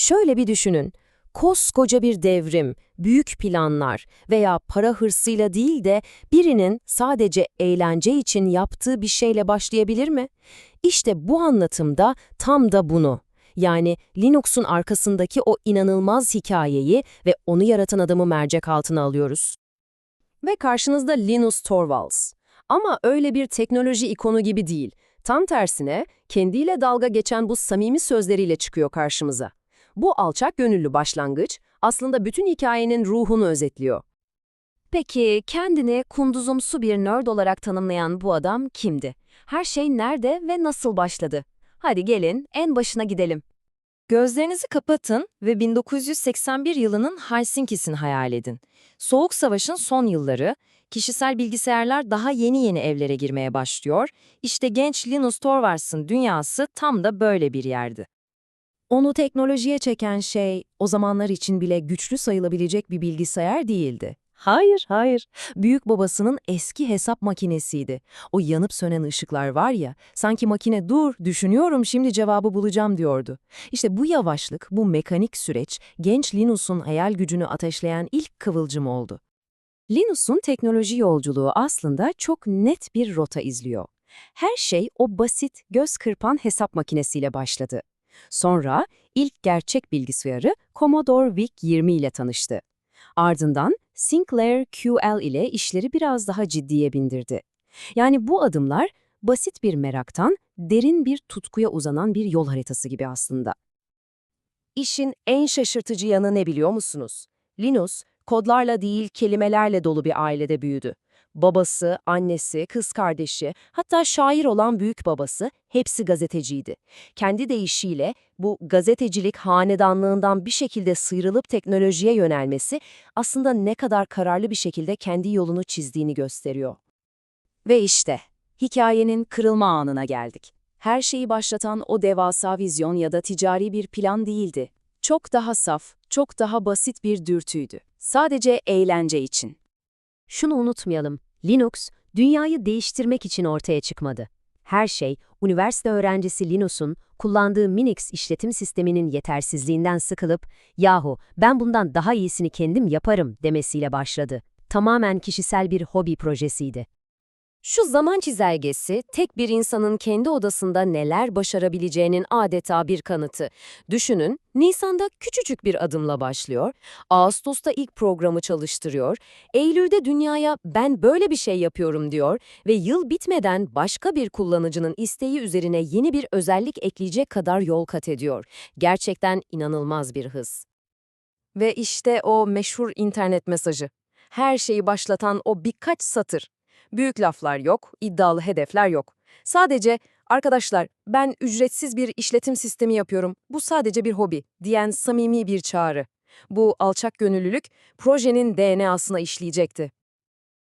Şöyle bir düşünün. Koskoca bir devrim, büyük planlar veya para hırsıyla değil de birinin sadece eğlence için yaptığı bir şeyle başlayabilir mi? İşte bu anlatımda tam da bunu. Yani Linux'un arkasındaki o inanılmaz hikayeyi ve onu yaratan adamı mercek altına alıyoruz. Ve karşınızda Linus Torvalds. Ama öyle bir teknoloji ikonu gibi değil. Tam tersine kendiyle dalga geçen bu samimi sözleriyle çıkıyor karşımıza. Bu alçak gönüllü başlangıç aslında bütün hikayenin ruhunu özetliyor. Peki kendini kunduzumsu bir nerd olarak tanımlayan bu adam kimdi? Her şey nerede ve nasıl başladı? Hadi gelin en başına gidelim. Gözlerinizi kapatın ve 1981 yılının Helsinki'sini hayal edin. Soğuk Savaş'ın son yılları, kişisel bilgisayarlar daha yeni yeni evlere girmeye başlıyor. İşte genç Linus Torvalds'ın dünyası tam da böyle bir yerdi. Onu teknolojiye çeken şey o zamanlar için bile güçlü sayılabilecek bir bilgisayar değildi. Hayır, hayır. Büyük babasının eski hesap makinesiydi. O yanıp sönen ışıklar var ya, sanki makine dur, düşünüyorum şimdi cevabı bulacağım diyordu. İşte bu yavaşlık, bu mekanik süreç, genç Linus'un hayal gücünü ateşleyen ilk kıvılcım oldu. Linus'un teknoloji yolculuğu aslında çok net bir rota izliyor. Her şey o basit, göz kırpan hesap makinesiyle başladı. Sonra ilk gerçek bilgisayarı Commodore VIC-20 ile tanıştı. Ardından Sinclair QL ile işleri biraz daha ciddiye bindirdi. Yani bu adımlar basit bir meraktan derin bir tutkuya uzanan bir yol haritası gibi aslında. İşin en şaşırtıcı yanı ne biliyor musunuz? Linus, kodlarla değil kelimelerle dolu bir ailede büyüdü. Babası, annesi, kız kardeşi, hatta şair olan büyük babası hepsi gazeteciydi. Kendi deyişiyle bu gazetecilik hanedanlığından bir şekilde sıyrılıp teknolojiye yönelmesi aslında ne kadar kararlı bir şekilde kendi yolunu çizdiğini gösteriyor. Ve işte hikayenin kırılma anına geldik. Her şeyi başlatan o devasa vizyon ya da ticari bir plan değildi. Çok daha saf, çok daha basit bir dürtüydü. Sadece eğlence için. Şunu unutmayalım, Linux, dünyayı değiştirmek için ortaya çıkmadı. Her şey, üniversite öğrencisi Linus'un kullandığı Minix işletim sisteminin yetersizliğinden sıkılıp, yahu ben bundan daha iyisini kendim yaparım demesiyle başladı. Tamamen kişisel bir hobi projesiydi. Şu zaman çizelgesi, tek bir insanın kendi odasında neler başarabileceğinin adeta bir kanıtı. Düşünün, Nisan'da küçücük bir adımla başlıyor, Ağustos'ta ilk programı çalıştırıyor, Eylül'de dünyaya ben böyle bir şey yapıyorum diyor ve yıl bitmeden başka bir kullanıcının isteği üzerine yeni bir özellik ekleyecek kadar yol kat ediyor. Gerçekten inanılmaz bir hız. Ve işte o meşhur internet mesajı. Her şeyi başlatan o birkaç satır. Büyük laflar yok, iddialı hedefler yok. Sadece, arkadaşlar ben ücretsiz bir işletim sistemi yapıyorum, bu sadece bir hobi diyen samimi bir çağrı. Bu alçak gönüllülük projenin DNA'sına işleyecekti.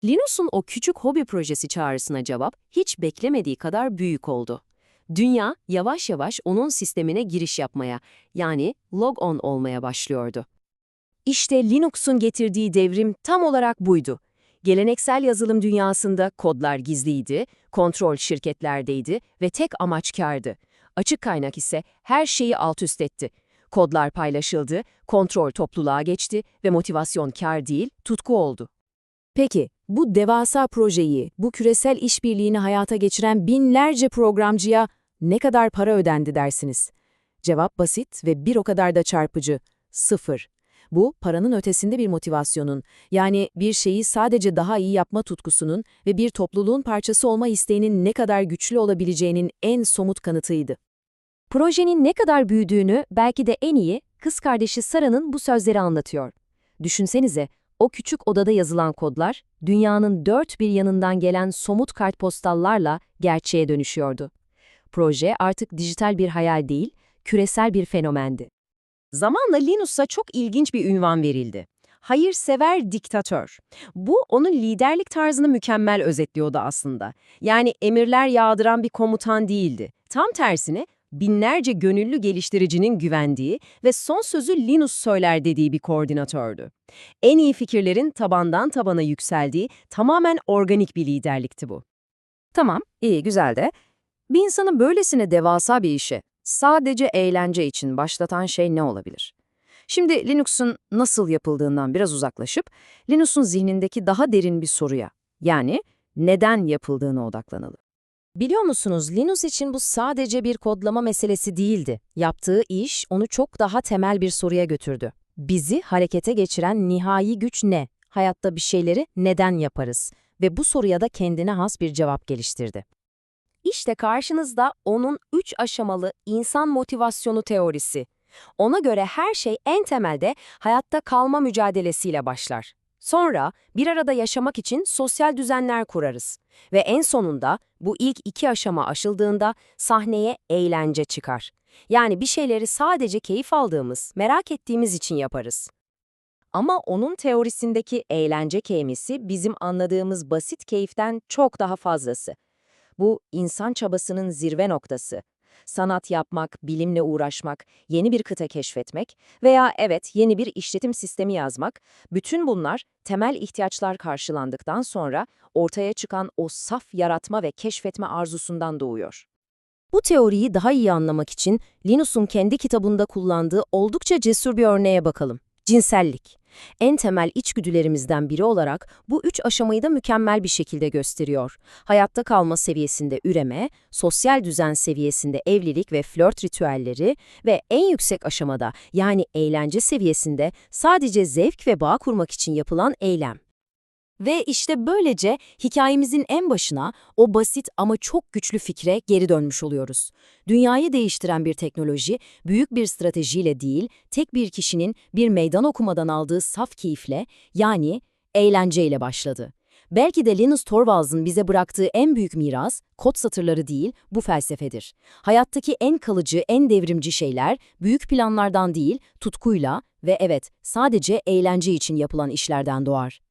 Linus'un o küçük hobi projesi çağrısına cevap hiç beklemediği kadar büyük oldu. Dünya yavaş yavaş onun sistemine giriş yapmaya, yani log on olmaya başlıyordu. İşte Linux'un getirdiği devrim tam olarak buydu. Geleneksel yazılım dünyasında kodlar gizliydi, kontrol şirketlerdeydi ve tek amaç kârdı. Açık kaynak ise her şeyi alt üst etti. Kodlar paylaşıldı, kontrol topluluğa geçti ve motivasyon kar değil, tutku oldu. Peki, bu devasa projeyi, bu küresel işbirliğini hayata geçiren binlerce programcıya ne kadar para ödendi dersiniz? Cevap basit ve bir o kadar da çarpıcı. Sıfır. Bu, paranın ötesinde bir motivasyonun, yani bir şeyi sadece daha iyi yapma tutkusunun ve bir topluluğun parçası olma isteğinin ne kadar güçlü olabileceğinin en somut kanıtıydı. Projenin ne kadar büyüdüğünü belki de en iyi kız kardeşi Sara'nın bu sözleri anlatıyor. Düşünsenize, o küçük odada yazılan kodlar, dünyanın dört bir yanından gelen somut kartpostallarla gerçeğe dönüşüyordu. Proje artık dijital bir hayal değil, küresel bir fenomendi. Zamanla Linus'a çok ilginç bir ünvan verildi. Hayırsever diktatör. Bu onun liderlik tarzını mükemmel özetliyordu aslında. Yani emirler yağdıran bir komutan değildi. Tam tersine binlerce gönüllü geliştiricinin güvendiği ve son sözü Linus söyler dediği bir koordinatördü. En iyi fikirlerin tabandan tabana yükseldiği tamamen organik bir liderlikti bu. Tamam, iyi, güzel de bir insanı böylesine devasa bir işe, sadece eğlence için başlatan şey ne olabilir? Şimdi Linux'un nasıl yapıldığından biraz uzaklaşıp Linux'un zihnindeki daha derin bir soruya, yani neden yapıldığına odaklanalım. Biliyor musunuz Linus için bu sadece bir kodlama meselesi değildi. Yaptığı iş onu çok daha temel bir soruya götürdü. Bizi harekete geçiren nihai güç ne? Hayatta bir şeyleri neden yaparız? Ve bu soruya da kendine has bir cevap geliştirdi. İşte karşınızda onun üç aşamalı insan motivasyonu teorisi. Ona göre her şey en temelde hayatta kalma mücadelesiyle başlar. Sonra bir arada yaşamak için sosyal düzenler kurarız. Ve en sonunda bu ilk iki aşama aşıldığında sahneye eğlence çıkar. Yani bir şeyleri sadece keyif aldığımız, merak ettiğimiz için yaparız. Ama onun teorisindeki eğlence kelimesi bizim anladığımız basit keyiften çok daha fazlası. Bu insan çabasının zirve noktası. Sanat yapmak, bilimle uğraşmak, yeni bir kıta keşfetmek veya evet yeni bir işletim sistemi yazmak, bütün bunlar temel ihtiyaçlar karşılandıktan sonra ortaya çıkan o saf yaratma ve keşfetme arzusundan doğuyor. Bu teoriyi daha iyi anlamak için Linus'un kendi kitabında kullandığı oldukça cesur bir örneğe bakalım. Cinsellik. En temel içgüdülerimizden biri olarak bu üç aşamayı da mükemmel bir şekilde gösteriyor. Hayatta kalma seviyesinde üreme, sosyal düzen seviyesinde evlilik ve flört ritüelleri ve en yüksek aşamada yani eğlence seviyesinde sadece zevk ve bağ kurmak için yapılan eylem. Ve işte böylece hikayemizin en başına o basit ama çok güçlü fikre geri dönmüş oluyoruz. Dünyayı değiştiren bir teknoloji, büyük bir stratejiyle değil, tek bir kişinin bir meydan okumadan aldığı saf keyifle, yani eğlenceyle başladı. Belki de Linus Torvalds'ın bize bıraktığı en büyük miras, kod satırları değil, bu felsefedir. Hayattaki en kalıcı, en devrimci şeyler, büyük planlardan değil, tutkuyla ve evet, sadece eğlence için yapılan işlerden doğar.